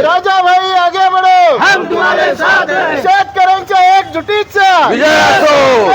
राजा भाई आगे बढ़ो। हम तुम्हारे साथ हैं। शेतकऱ्यांच्या एकजुटीचा। विजय असो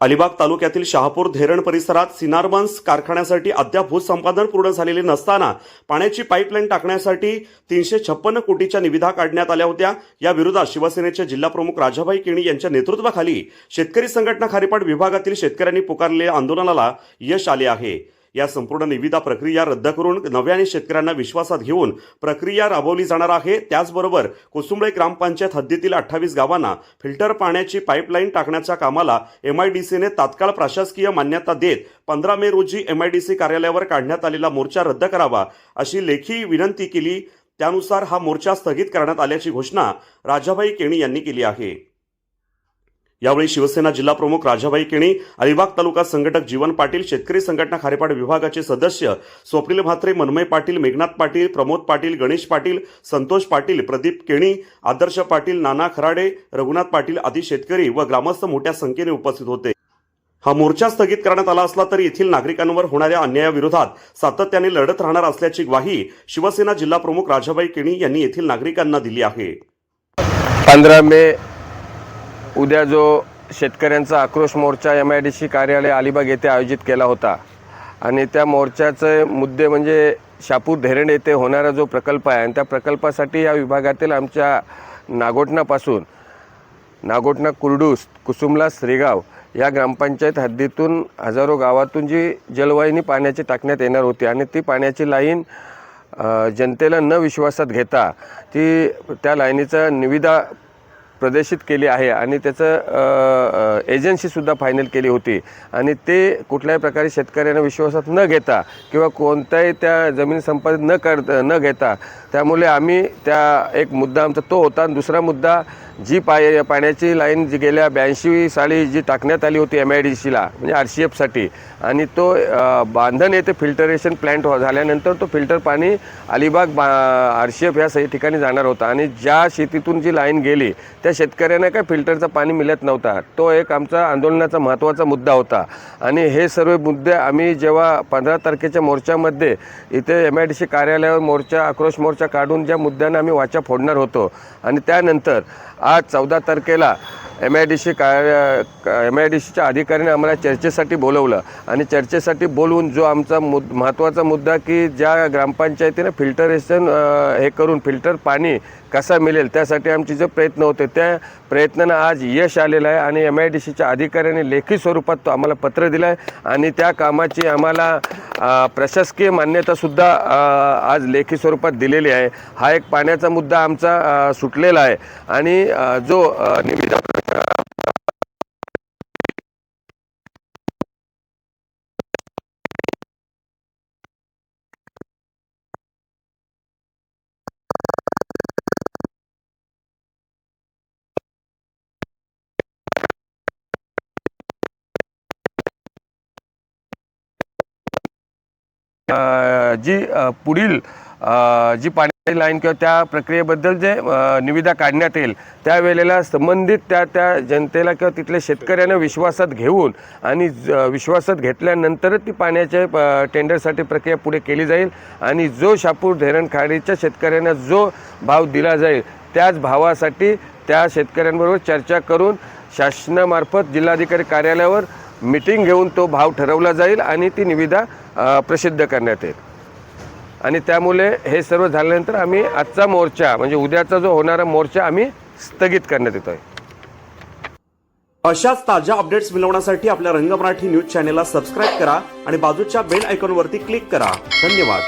अलिबाग तालुक्यातील शहापूर धेरण परिसरात सिनारबन्स कारखान्यासाठी अद्याप भूसंपादन पूर्ण झालेले नसताना पाण्याची पाईपलाईन टाकण्यासाठी तीनशे छप्पन्न कोटीच्या निविदा काढण्यात आल्या होत्या. या विरोधात शिवसेनेचे जिल्हाप्रमुख राजाभाई केणी यांच्या नेतृत्वाखाली शेतकरी संघटना खारीपाट विभागातील शेतकऱ्यांनी पुकारलेल्या आंदोलनाला यश आले आहे. या संपूर्ण निविदा प्रक्रिया रद्द करून नव्याने शेतकऱ्यांना विश्वासात घेऊन प्रक्रिया राबवली जाणार आहे. त्याचबरोबर कुसुंबळे ग्रामपंचायत हद्दीतील अठ्ठावीस गावांना फिल्टर पाण्याची पाईपलाईन टाकण्याच्या कामाला एम आय डी सीने तात्काळ प्रशासकीय मान्यता देत पंधरा मे रोजी एम आय डी सी कार्यालयावर काढण्यात आलेला मोर्चा रद्द करावा अशी लेखी विनंती केली. त्यानुसार हा मोर्चा स्थगित करण्यात आल्याची घोषणा राजाभाई केणी यांनी केली आहे. यावेळी शिवसेना जिल्हा प्रमुख राजाभाई केणी अलिबाग तालुका संघटक जीवन पाटील शेतकरी संघटना खारेपाड विभागाचे सदस्य स्वप्नील म्हात्रे मनमय पाटील मेघनाथ पाटील प्रमोद पाटील गणेश पाटील संतोष पाटील प्रदीप केणी आदर्श पाटील नाना खराडे रघुनाथ पाटील आदी शेतकरी व ग्रामस्थ मोठ्या संख्येने उपस्थित होते. हा मोर्चा स्थगित करण्यात आला असला तरी येथील नागरिकांवर होणाऱ्या अन्यायाविरोधात सातत्याने लढत राहणार असल्याची ग्वाही शिवसेना जिल्हा प्रमुख राजाबाई केणी यांनी येथील नागरिकांना दिली आहे. पंधरा मे उद्या जो शेतकऱ्यांचा आक्रोश मोर्चा एम आय डी सी कार्यालय अलिबाग येथे आयोजित केला होता. आणि त्या मोर्चाचे मुद्दे म्हणजे शापूर धरण येथे होणारा जो प्रकल्प आहे आणि त्या प्रकल्पासाठी या विभागातील आमच्या नागोटणापासून नागोटणा कुर्डूस कुसुमला श्रीगाव या ग्रामपंचायत हद्दीतून हजारो गावातून जी जलवाहिनी पाण्याची टाकण्यात येणार होती आणि ती पाण्याची लाईन जनतेला न विश्वासात घेता ती त्या लाईनीचा निविदा प्रदर्शित केली आहे आणि त्याचं एजन्सीसुद्धा फायनल केली होती. आणि ते कुठल्याही प्रकारे शेतकऱ्यांना विश्वासात न घेता किंवा कोणताही त्या जमीन संपादित न कर न घेता त्यामुळे आम्ही त्या एक मुद्दा आमचा तो होता. आणि दुसरा मुद्दा जी पाय पाण्याची लाईन जी गेल्या ब्याऐंशी साली जी टाकण्यात आली होती एम आय डी सीला म्हणजे आर सी एफसाठी आणि तो बांधण येथे फिल्टरेशन प्लॅन्ट हो-, झाल्यानंतर तो फिल्टर पाणी अलिबाग बा आर सी एफ या सही ठिकाणी जाणार होता. आणि ज्या शेतीतून जी लाईन गेली त्या शेतकऱ्यांना काय फिल्टरचं पाणी मिळत नव्हता. तो एक आमचा आंदोलनाचा महत्त्वाचा मुद्दा होता. आणि हे सर्व मुद्दे आम्ही जेव्हा पंधरा तारखेच्या मोर्चामध्ये इथे एम आय डी सी कार्यालयावर मोर्चा आक्रोश मोर्चा काढून ज्या मुद्द्यांना आम्ही वाचा फोडणार होतो आणि त्यानंतर आज चौदा तारखेला एम आय डी सी कार्य एम आय डी सीच्या अधिकाऱ्याने आम्हाला चर्चेसाठी बोलवलं. आणि चर्चेसाठी बोलवून जो आमचा मुद महत्त्वाचा मुद्दा की ज्या ग्रामपंचायतीनं फिल्टरेशन हे करून फिल्टर पाणी कसा मिळेल त्यासाठी आमचे जे प्रयत्न होते त्या प्रयत्नानं आज यश आलेलं आहे आणि एम आय डी सीच्या अधिकाऱ्याने लेखी स्वरूपात तो आम्हाला पत्र दिलं आहे आणि त्या कामाची आम्हाला प्रशासकीय मान्यतासुद्धा आज लेखी स्वरूपात दिलेली आहे. हा एक पाण्याचा मुद्दा आमचा सुटलेला आहे. आणि जो निविदा जी पुढील जी पाण्याची लाईन किंवा त्या प्रक्रियेबद्दल जे निविदा काढण्यात येईल त्यावेळेला संबंधित त्या त्या जनतेला किंवा तिथल्या शेतकऱ्यांना विश्वासात घेऊन आणि ज- विश्वासात घेतल्यानंतरच ती पाण्याच्या टेंडरसाठी प्रक्रिया पुढे केली जाईल आणि जो शापूर धरण खाडीच्या शेतकऱ्यांना जो भाव दिला जाईल त्याच भावासाठी त्या शेतकऱ्यांबरोबर चर्चा करून शासनामार्फत जिल्हाधिकारी कार्यालयावर मिटिंग घेऊन तो भाव ठरवला जाईल आणि ती निविदा प्रसिद्ध करण्यात येईल. आणि त्यामुळे हे सर्व झाल्यानंतर आम्ही आजचा मोर्चा म्हणजे उद्याचा जो होणारा मोर्चा आम्ही स्थगित करण्यात येतो आहे अशाच ताज्या अपडेट्स मिळवण्यासाठी आपल्या रंग मराठी न्यूज चॅनेलला सबस्क्राईब करा आणि बाजूच्या बेल आयकॉनवरती क्लिक करा. धन्यवाद.